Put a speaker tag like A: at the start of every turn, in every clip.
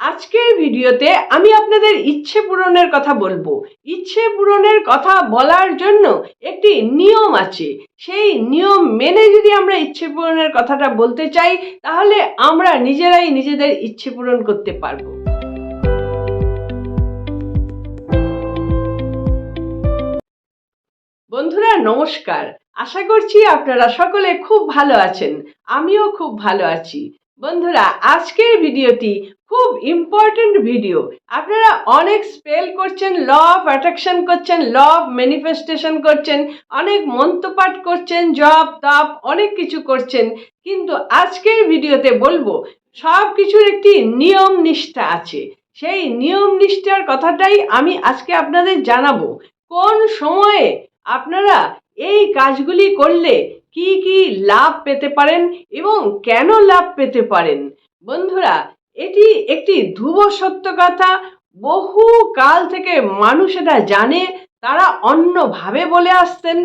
A: আজকের ভিডিওতে আমি আপনাদের ইচ্ছে পূরণের কথা বলব। ইচ্ছে পূরণের কথা বলার জন্য একটি নিয়ম আছে। সেই নিয়ম মেনে যদি আমরা ইচ্ছে পূরণের কথাটা বলতে চাই, তাহলে আমরা নিজেরাই নিজেদের ইচ্ছে পূরণ করতে পারব। বন্ধুরা, নমস্কার। আশা করছি আপনারা সকলে খুব ভালো আছেন। আমিও খুব ভালো আছি। বন্ধুরা, আজকের ভিডিওটি খুব ইম্পর্ট্যান্ট ভিডিও আপনারা অনেক স্পেল করছেন ল অফ অ্যাট্রাকশন করছেন ল অফ ম্যানিফেস্টেশন করছেন, অনেক মন্ত্রপাঠ করছেন, জপ, তপ, অনেক কিছু করছেন। কিন্তু আজকের ভিডিওতে বলব সব কিছুর একটি নিয়ম নিষ্ঠা আছে। সেই নিয়ম নিষ্ঠার কথাটাই আমি আজকে আপনাদের জানাব। কোন সময়ে আপনারা এই কাজগুলি করলে কি কি লাভ পেতে পারেন এবং কেন লাভ পেতে পারেন? বন্ধুরা, এটি একটি ধ্রুব সত্য কথা। বহু কাল থেকে মানুষ এটা জানে, তারা অন্যভাবে বলে আসতেন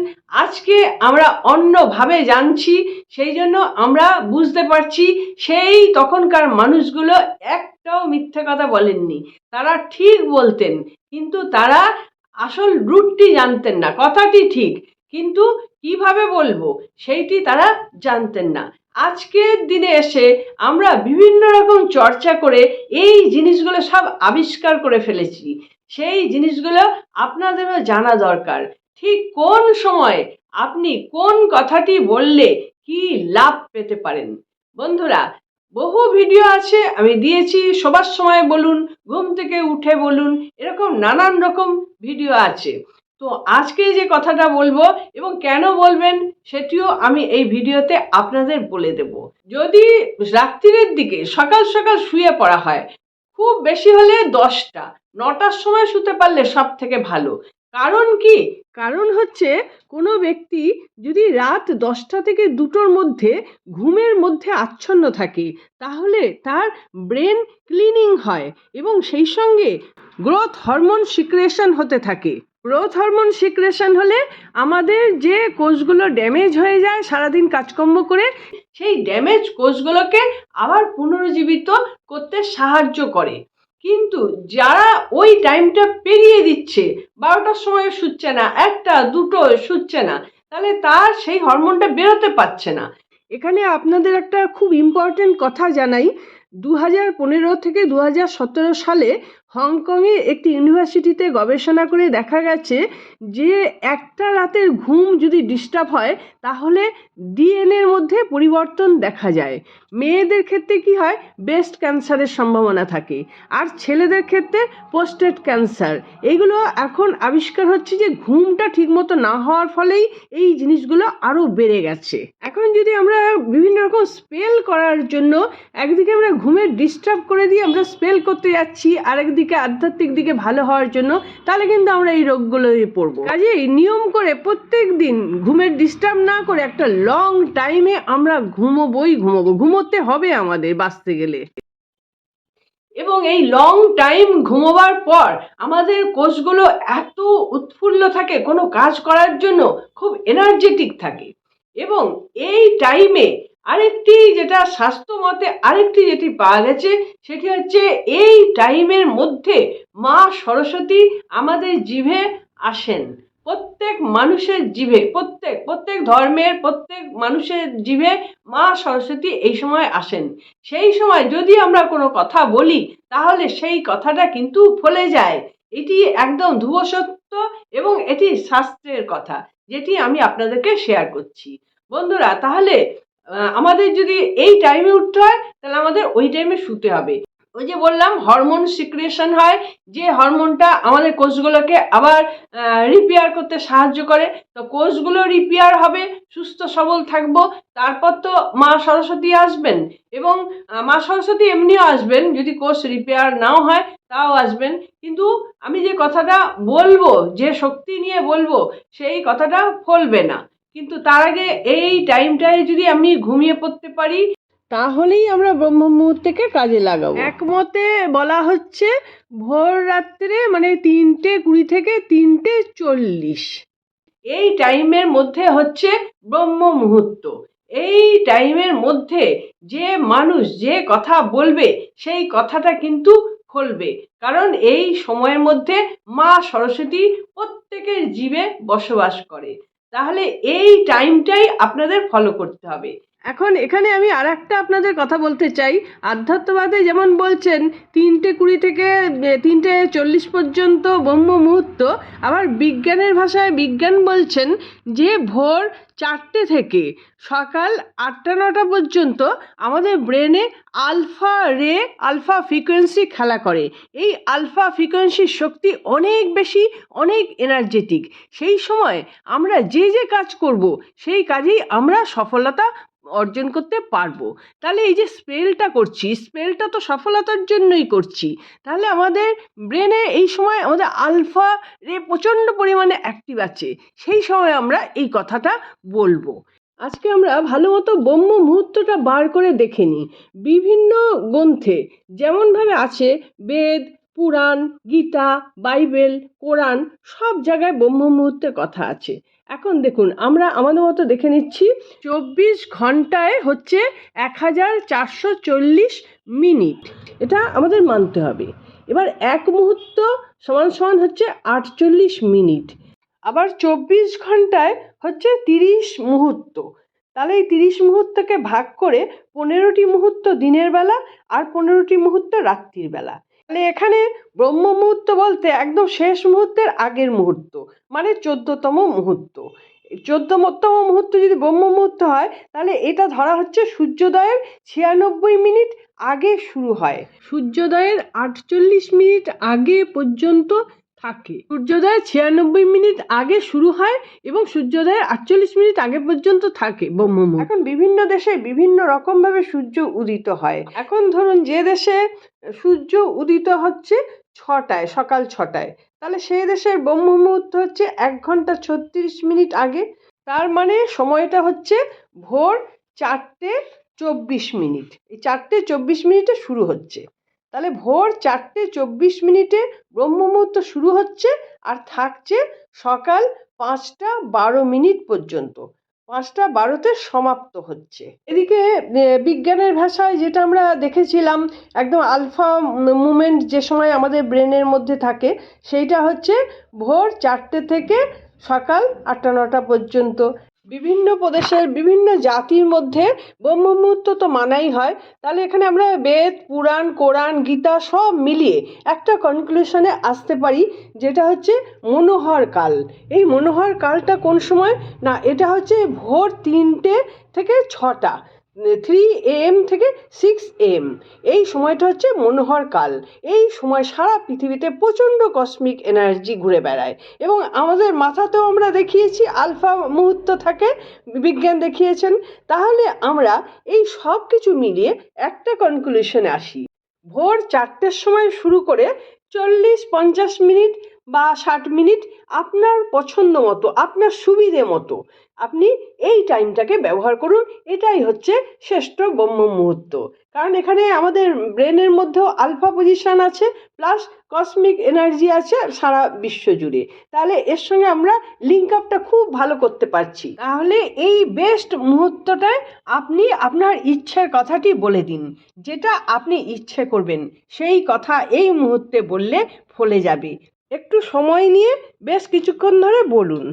A: আজকে আমরা অন্যভাবে জানছি, সেই জন্য আমরা বুঝতে পারছি, সেই তখনকার মানুষগুলো একটাও মিথ্যে কথা বলেননি। তারা ঠিক বলতেন, কিন্তু তারা আসল রুটটি জানতেন না, কথাটি ঠিক। কিন্তু কীভাবে বলব? সেইটি তারা জানতেন না। আজকের দিনে এসে আমরা বিভিন্ন রকম চর্চা করে এই জিনিসগুলো সব আবিষ্কার করে ফেলেছি। সেই জিনিসগুলো আপনাদেরও জানা দরকার। ঠিক কোন সময় আপনি কোন কথাটি বললে কি লাভ পেতে পারেন? বন্ধুরা, বহু ভিডিও আছে, আমি দিয়েছি, সবার সময় বলুন, ঘুম থেকে উঠে বলুন, এরকম নানান রকম ভিডিও আছে। তো আজকে যে কথাটা বলব এবং কেন বলবেন সেটিও আমি এই ভিডিওতে আপনাদের বলে দেব। যদি রাত্রিরের দিকে সকাল সকাল শুয়ে পড়া হয়, খুব বেশি হলে দশটা, নটার সময় শুতে পারলে সব থেকে ভালো। কারণ কি? কারণ হচ্ছে কোনো ব্যক্তি যদি রাত দশটা থেকে দুটোর মধ্যে ঘুমের মধ্যে আচ্ছন্ন থাকে, তাহলে তার ব্রেন ক্লিনিং হয় এবং সেই সঙ্গে গ্রোথ হরমোন সিক্রেশন হতে থাকে। গ্রোথ হরমোন সিক্রেশন হলে আমাদের যে কোষগুলো ড্যামেজ হয়ে যায়, সারাদিন কাজকর্ম করে, সেই ড্যামেজ কোষগুলোকে আবার পুনরুজ্জীবিত করতে সাহায্য করে। কিন্তু যারা ওই টাইমটা পেরিয়ে দিচ্ছে, বারোটার সময় শুচ্ছে না, একটা, দুটো শুচ্ছে না, তাহলে তার সেই হরমোনটা বেরোতে পারছে না। এখানে আপনাদের একটা খুব ইম্পর্টেন্ট কথা জানাই। দু হাজার পনেরো থেকে দু হাজার সতেরো সালে হংকংয়ে একটি ইউনিভার্সিটিতে গবেষণা করে দেখা গেছে যে একটা রাতের ঘুম যদি ডিস্টার্ব হয়, তাহলে ডিএনএর মধ্যে পরিবর্তন দেখা যায়। মেয়েদের ক্ষেত্রে কি হয়? ব্রেস্ট ক্যান্সারের সম্ভাবনা থাকে। আর ছেলেদের ক্ষেত্রে পোস্টেট ক্যান্সার এগুলো এখন আবিষ্কার হচ্ছে যে ঘুমটা ঠিকমতো না হওয়ার ফলেই এই জিনিসগুলো আরও বেড়ে গেছে। এখন যদি আমরা বিভিন্ন রকম স্পেল করার জন্য একদিকে আমরা ঘুমের ডিস্টার্ব করে দিয়ে আমরা স্পেল করতে যাচ্ছি আর একদিকে আধ্যাত্মিক দিকে ভালো হওয়ার জন্য, তাহলে কিন্তু আমরা এই রোগগুলোয় পড়ব। কাজেই নিয়ম করে প্রত্যেক দিন ঘুমের ডিস্টার্ব না করে একটা লং টাইমে আমরা ঘুমোবই ঘুমোবো। ঘুমোতে হবে আমাদের বাঁচতে গেলে। এবং এই লং টাইম ঘুমোবার পর আমাদের কোষগুলো এত উৎফুল্ল থাকে, কোনো কাজ করার জন্য খুব এনার্জেটিক থাকে। এবং এই টাইমে আরেকটি যেটা স্বাস্থ্য মতে আরেকটি যেটি পাওয়া গেছে, সেটি হচ্ছে এই টাইমের মধ্যে মা সরস্বতী আমাদের জিভে আসেন। প্রত্যেক মানুষের জিভে, প্রত্যেক প্রত্যেক ধর্মের প্রত্যেক মানুষের জিভে মা সরস্বতী এই সময় আসেন। সেই সময় যদি আমরা কোনো কথা বলি, তাহলে সেই কথাটা কিন্তু ফলে যায়। এটি একদম ধ্রুব সত্য এবং এটি শাস্ত্রের কথা, যেটি আমি আপনাদেরকে শেয়ার করছি। বন্ধুরা, তাহলে আমাদের যদি এই টাইমে উঠতে হয়, তাহলে আমাদের ওই টাইমে শুতে হবে। ওই যে বললাম হরমোন সিক্রিয়েশন হয়, যে হরমোনটা আমাদের কোষগুলোকে আবার রিপেয়ার করতে সাহায্য করে। তো কোষগুলো রিপেয়ার হবে, সুস্থ, সবল থাকব। তারপর তো মা সরস্বতী আসবেন, এবং মা সরস্বতী এমনিও আসবেন, যদি কোষ রিপেয়ার নাও হয়, তাও আসবেন। কিন্তু আমি যে কথাটা বলব, যে শক্তি নিয়ে বলব, সেই কথাটা ফলবে না। কিন্তু তার আগে এই টাইমটায় যদি আমি ঘুমিয়ে পড়তে পারি তাহলেই আমরা ব্রহ্ম মুহূর্তকে কাজে লাগাবো। একমতে বলা হচ্ছে ভোর রাত্রে মানে তিনটে কুড়ি থেকে তিনটে চল্লিশ। এই টাইমের মধ্যে হচ্ছে ব্রহ্ম মুহূর্ত এই টাইমের মধ্যে যে মানুষ যে কথা বলবে সেই কথাটা কিন্তু খুলবে। কারণ এই সময়ের মধ্যে মা সরস্বতী প্রত্যেকের জীবে বসবাস করে। তাহলে এই টাইমটাই আপনাদের ফলো করতে হবে। এখন এখানে আমি আর একটা আপনাদের কথা বলতে চাই। আধ্যাত্মবাদে যেমন বলছেন, তিনটে কুড়ি থেকে তিনটে চল্লিশ পর্যন্ত ব্রহ্ম মুহূর্ত আবার বিজ্ঞানের ভাষায় বিজ্ঞান বলছেন যে ভোর চারটে থেকে সকাল আটটা নটা পর্যন্ত আমাদের ব্রেনে আলফা রে, আলফা ফ্রিকোয়েন্সি খেলা করে। এই আলফা ফ্রিকোয়েন্সির শক্তি অনেক বেশি, অনেক এনার্জেটিক। সেই সময় আমরা যে যে কাজ করব, সেই কাজেই আমরা সফলতা অর্জন করতে পারব। তাহলে এই যে স্পেলটা করছি স্পেলটা তো সফলতার জন্যই করছি। তাহলে আমাদের ব্রেনে এই সময় আমাদের আলফা রে প্রচণ্ড পরিমাণে অ্যাক্টিভ আছে। সেই সময় আমরা এই কথাটা বলব। আজকে আমরা ভালো মতো ব্রহ্ম মুহূর্তটা বার করে দেখে নিই। বিভিন্ন গ্রন্থে যেমনভাবে আছে বেদ পুরাণ, গীতা, বাইবেল, কোরআন সব জায়গায় ব্রহ্ম মুহূর্তের কথা আছে। এখন দেখুন, আমরা আমাদের মতো দেখে নিচ্ছি, চব্বিশ ঘন্টায় হচ্ছে এক হাজার চারশো চল্লিশ মিনিট। এটা আমাদের মানতে হবে। এবার এক মুহূর্ত সমান সমান হচ্ছে আটচল্লিশ মিনিট। আবার চব্বিশ ঘন্টায় হচ্ছে তিরিশ মুহূর্ত। তাহলে এই তিরিশ মুহূর্তকে ভাগ করে পনেরোটি মুহূর্ত দিনের বেলা আর পনেরোটি মুহূর্ত রাত্রির বেলা। তাহলে এখানে ব্রহ্ম মুহূর্ত বলতে একদম শেষ মুহূর্তের আগের মুহূর্ত মানে চোদ্দতম মুহূর্ত। চোদ্দতম মুহূর্ত যদি ব্রহ্ম মুহূর্ত হয়, তাহলে এটা ধরা হচ্ছে সূর্যোদয়ের ছিয়ানব্বই মিনিট আগে শুরু হয়। সূর্যোদয়ের আটচল্লিশ মিনিট আগে পর্যন্ত থাকে। সূর্যোদয় ছিয়ানব্বই মিনিট আগে শুরু হয় এবং সূর্যোদয়ের আটচল্লিশ মিনিট আগে পর্যন্ত থাকে ব্রহ্ম মুহূর্ত। এখন বিভিন্ন দেশে বিভিন্ন রকমভাবে সূর্য উদিত হয়। এখন ধরুন যে দেশে সূর্য উদিত হচ্ছে ছটায়, সকাল ছটায়। তাহলে সেই দেশের ব্রহ্ম মুহূর্ত হচ্ছে এক ঘণ্টা ছত্রিশ মিনিট আগে। তার মানে সময়টা হচ্ছে ভোর চারটে চব্বিশ মিনিট। এই চারটে চব্বিশ মিনিটে শুরু হচ্ছে। তাহলে ভোর চারটে চব্বিশ মিনিটে ব্রহ্ম মুহূর্ত শুরু হচ্ছে আর থাকছে সকাল পাঁচটা বারো মিনিট পর্যন্ত। পাঁচটা বারোতে সমাপ্ত হচ্ছে। এদিকে বিজ্ঞানের ভাষায় যেটা আমরা দেখেছিলাম, একদম আলফা মুমেন্ট যে সময় আমাদের ব্রেনের মধ্যে থাকে, সেইটা হচ্ছে ভোর চারটে থেকে সকাল আটটা নটা পর্যন্ত। বিভিন্ন প্রদেশের বিভিন্ন জাতির মধ্যে ব্রহ্ম মুহূর্ত তো মানাই হয়। তাহলে এখানে আমরা বেদ, পুরাণ, কোরআন, গীতা সব মিলিয়ে একটা কনক্লুশনে আসতে পারি, যেটা হচ্ছে মনোহর কাল। এই মনোহর কালটা কোন সময়? না, এটা হচ্ছে ভোর তিনটে থেকে ছটা। থ্রি এম থেকে সিক্স এম এই সময়টা হচ্ছে মনোহর কাল। এই সময় সারা পৃথিবীতে প্রচণ্ড কসমিক এনার্জি ঘুরে বেড়ায়। এবং আমাদের মাথাতেও আমরা দেখিয়েছি, আলফা মুহূর্ত থাকে, বিজ্ঞান দেখিয়েছেন। তাহলে আমরা এই সব কিছু মিলিয়ে একটা কনক্লুশনে আসি। ভোর চারটের সময় শুরু করে চল্লিশ পঞ্চাশ মিনিট বা ষাট মিনিট আপনার পছন্দ মতো, আপনার সুবিধে মতো। আপনি এই টাইমটাকে ব্যবহার করুন, এটাই হচ্ছে শ্রেষ্ঠ ব্রহ্ম মুহূর্ত। কারণ এখানে আমাদের ব্রেনের মধ্যেও আলফা পজিশন আছে, প্লাস কসমিক এনার্জি আছে সারা বিশ্ব জুড়ে। তাহলে এর সঙ্গে আমরা লিঙ্ক আপটা খুব ভালো করতে পারছি। তাহলে এই বেস্ট মুহূর্তটায় আপনি আপনার ইচ্ছের কথাটি বলে দিন। যেটা আপনি ইচ্ছে করবেন, সেই কথা এই মুহূর্তে বললে ফলে যাবে। একটু সময় নিয়ে বেশ কিছুক্ষণ ধরে বলুন।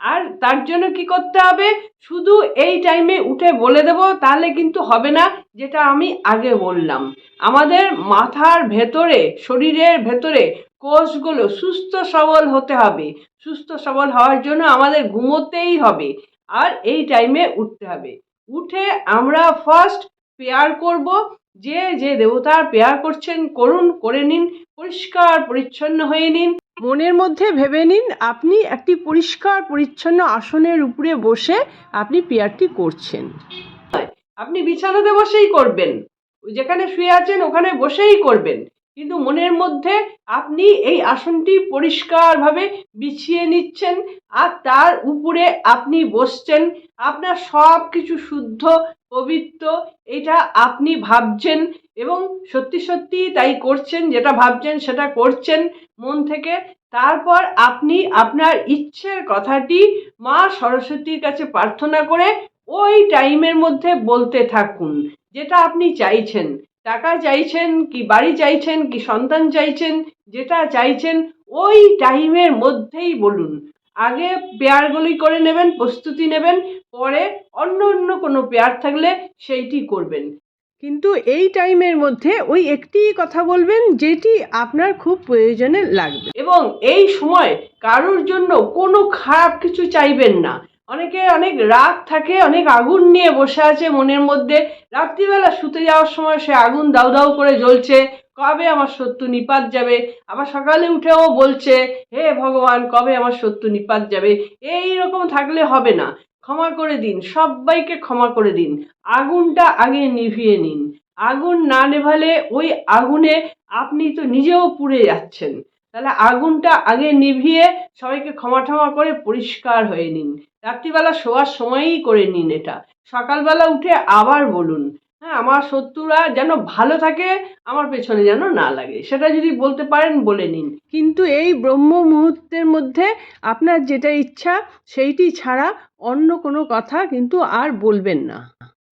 A: আর তার জন্য কি করতে হবে? শুধু এই টাইমে উঠে বলে দেব, তাহলে কিন্তু হবে না যেটা আমি আগে বললাম। আমাদের মাথার ভেতরে, শরীরের ভেতরে কোষগুলো সুস্থ সবল হতে হবে। সুস্থ সবল হওয়ার জন্য আমাদের ঘুমোতেই হবে। আর এই টাইমে উঠতে হবে। উঠে আমরা ফার্স্ট পেয়ার করব। যে যে দেবতার পেয়ার করছেন করুন করে নিন, পরিষ্কার পরিচ্ছন্ন হয়ে নিন। মনের মধ্যে ভেবে নিন, আপনি একটি পরিষ্কার পরিচ্ছন্ন আসনের উপরে বসে আপনি পেয়ারটি করছেন। আপনি বিছানাতে বসেই করবেন। যেখানে শুয়ে আছেন, ওখানে বসেই করবেন। কিন্তু মনের মধ্যে আপনি এই আসনটি পরিষ্কারভাবে বিছিয়ে নিচ্ছেন আর তার উপরে আপনি বসছেন। আপনার সব কিছু শুদ্ধ, পবিত্র এটা আপনি ভাবছেন এবং সত্যি সত্যি তাই করছেন, যেটা ভাবছেন সেটা করছেন মন থেকে। তারপর আপনি আপনার ইচ্ছের কথাটি মা সরস্বতীর কাছে প্রার্থনা করে ওই টাইমের মধ্যে বলতে থাকুন, যেটা আপনি চাইছেন। টাকা চাইছেন কি বাড়ি চাইছেন কি সন্তান চাইছেন, যেটা চাইছেন ওই টাইমের মধ্যেই বলুন। আগে পেয়ারগুলি করে নেবেন, প্রস্তুতি নেবেন, পরে কোনো পেয়ার থাকলে সেইটি করবেন। কিন্তু এই টাইমের মধ্যে ওই একটিই কথা বলবেন যেটি আপনার খুব প্রয়োজনে লাগবে। এবং এই সময় কারোর জন্য কোনো খারাপ কিছু চাইবেন না। অনেকে অনেক রাগ থাকে অনেক আগুন নিয়ে বসে আছে মনের মধ্যে। রাত্রিবেলা শুতে যাওয়ার সময় সে আগুন দাউ দাউ করে জ্বলছে। কবে আমার শত্রু নিপাত যাবে? আবার সকালে উঠেও বলছে হে ভগবান কবে আমার শত্রু নিপাত যাবে? এই রকম থাকলে হবে না। ক্ষমা করে দিন, সবাইকে ক্ষমা করে দিন। আগুনটা আগে নিভিয়ে নিন। আগুন না নেভালে ওই আগুনে আপনি তো নিজেও পুড়ে যাচ্ছেন। তাহলে আগুনটা আগে নিভিয়ে সবাইকে ক্ষমা ঠমা করে পরিষ্কার হয়ে নিন। রাত্রিবেলা শোয়ার সময়ই করে নিন এটা। সকালবেলা উঠে আবার বলুন হ্যাঁ আমার শত্রুরা যেন ভালো থাকে, আমার পেছনে যেন না লাগে। সেটা যদি বলতে পারেন, বলে নিন। কিন্তু এই ব্রহ্ম মুহূর্তের মধ্যে আপনার যেটা ইচ্ছা, সেইটি ছাড়া অন্য কোনো কথা কিন্তু আর বলবেন না।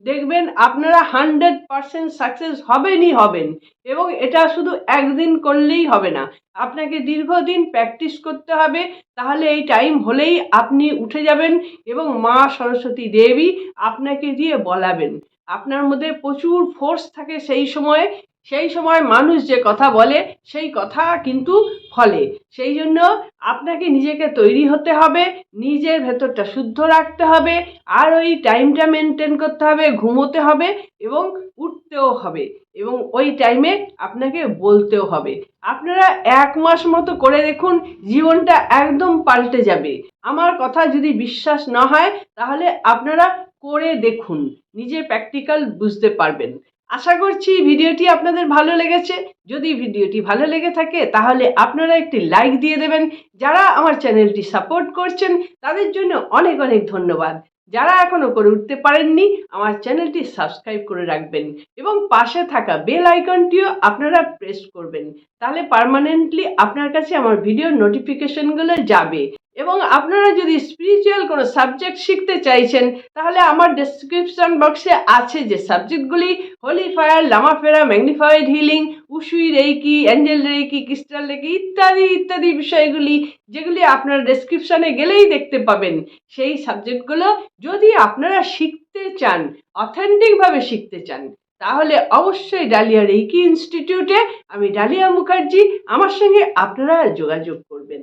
A: দেখবেন, আপনারা হান্ড্রেড পারসেন্ট সাকসেস হবেনই হবেন এবং এটা শুধু একদিন করলেই হবে না। আপনাকে দীর্ঘদিন প্র্যাকটিস করতে হবে, তাহলে এই টাইম হলেই আপনি উঠে যাবেন এবং মা সরস্বতী দেবী আপনাকে দিয়ে বলাবেন। আপনার মধ্যে প্রচুর ফোর্স থাকে সেই সময়ে, সেই সময় মানুষ যে কথা বলে, সেই কথা কিন্তু ফলে। সেই জন্য আপনাকে নিজেকে তৈরি হতে হবে, নিজের ভেতরটা শুদ্ধ রাখতে হবে, আর ওই টাইমটা মেনটেন করতে হবে, ঘুমোতে হবে এবং উঠতেও হবে এবং ওই টাইমে আপনাকে বলতেও হবে। আপনারা এক মাস মতো করে দেখুন, জীবনটা একদম পাল্টে যাবে। আমার কথা যদি বিশ্বাস না হয়, তাহলে আপনারা করে দেখুন নিজে প্র্যাকটিক্যাল বুঝতে পারবেন। আশা করছি ভিডিওটি আপনাদের ভালো লেগেছে। যদি ভিডিওটি ভালো লেগে থাকে, তাহলে আপনারা একটি লাইক দিয়ে দেবেন। যারা আমার চ্যানেলটি সাপোর্ট করছেন, তাদের জন্য অনেক অনেক ধন্যবাদ। যারা এখনও করে উঠতে পারেননি, আমার চ্যানেলটি সাবস্ক্রাইব করে রাখবেন এবং পাশে থাকা বেল আইকনটিও আপনারা প্রেস করবেন। তাহলে পার্মানেন্টলি আপনার কাছে আমার ভিডিও নোটিফিকেশনগুলো যাবে। এবং আপনারা যদি স্পিরিচুয়াল কোনো সাবজেক্ট শিখতে চাইছেন, তাহলে আমার ডেসক্রিপশন বক্সে আছে যে সাবজেক্টগুলি holy fire লামাফেরা magnified healing Usui reiki angel reiki crystal reiki ইত্যাদি ইত্যাদি বিষয়গুলি, যেগুলি আপনারা ডেসক্রিপশনে গেলেই দেখতে পাবেন। সেই সাবজেক্টগুলো যদি আপনারা শিখতে চান অথেন্টিকভাবে শিখতে চান, তাহলে অবশ্যই ডালিয়া রেইকি ইনস্টিটিউটে আমি ডালিয়া মুখার্জি, আমার সঙ্গে আপনারা যোগাযোগ করবেন।